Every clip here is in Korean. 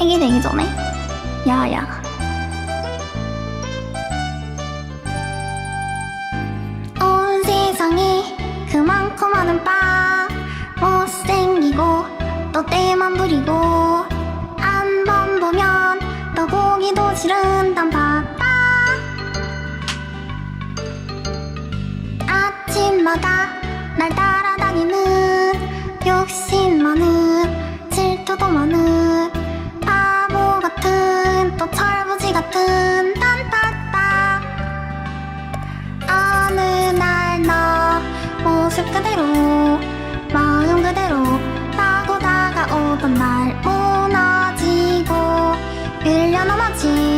폐기되기 전에? 야야. 온 세상에 그만큼 많은 빠 못생기고 또 때만 부리고 한 번 보면 또 보기도 싫은 땀바빠. 아침마다 날 따라다니는 욕심 많은 want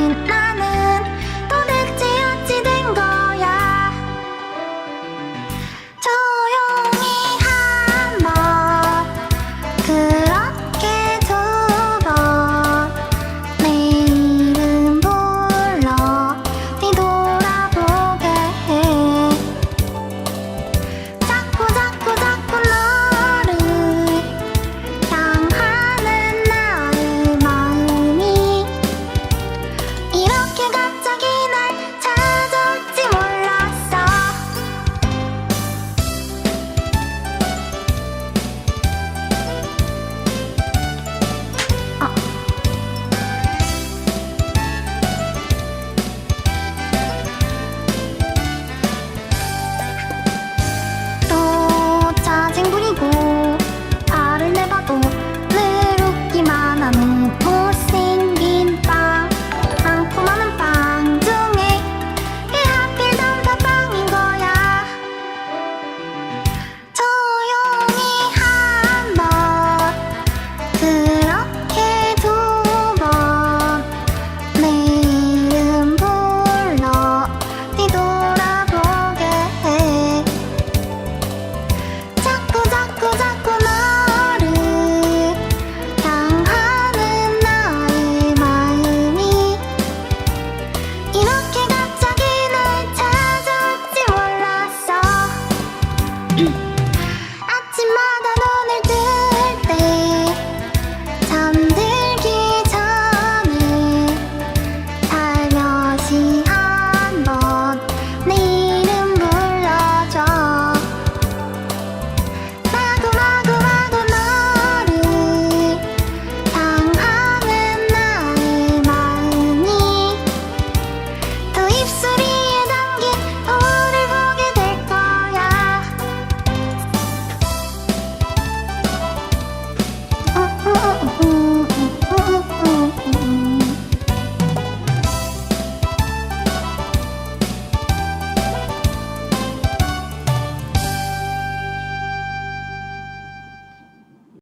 you